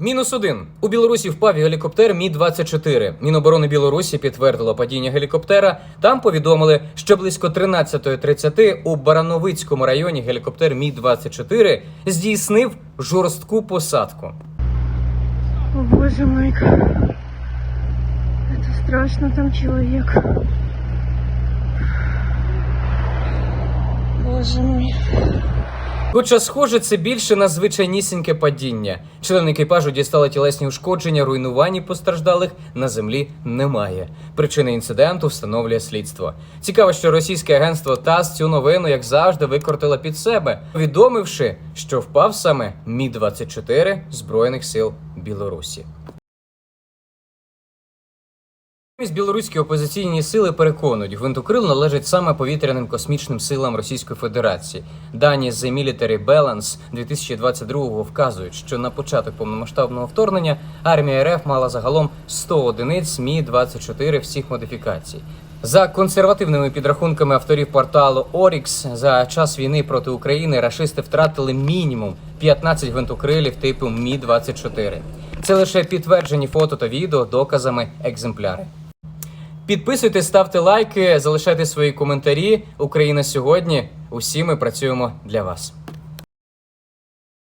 Мінус один у Білорусі впав гелікоптер Мі 24 Міноборони Білорусі підтвердило падіння гелікоптера. Там повідомили, що близько 13.30 у Барановицькому районі гелікоптер Мі 24 здійснив жорстку посадку. О боже мой, это страшно, там человек. Боже мой. Хоча, схоже, це більше на звичайнісіньке падіння. Члени екіпажу дістали тілесні ушкодження, руйнувань постраждалих на землі немає. Причини інциденту встановлює слідство. Цікаво, що російське агентство ТАСС цю новину, як завжди, викрутило під себе, повідомивши, що впав саме Мі 24 збройних сил Білорусі. Білоруські опозиційні сили переконують, гвинтокрил належить саме повітряним космічним силам Російської Федерації. Дані The Military Balance 2022 вказують, що на початок повномасштабного вторгнення армія РФ мала загалом 100 одиниць Мі 24 всіх модифікацій. За консервативними підрахунками авторів порталу Orix, за час війни проти України рашисти втратили мінімум 15 гвинтокрилів типу Мі 24 Це лише підтверджені фото та відео доказами екземпляри. Підписуйтесь, ставте лайки, залишайте свої коментарі. Україна сьогодні. Усі ми працюємо для вас.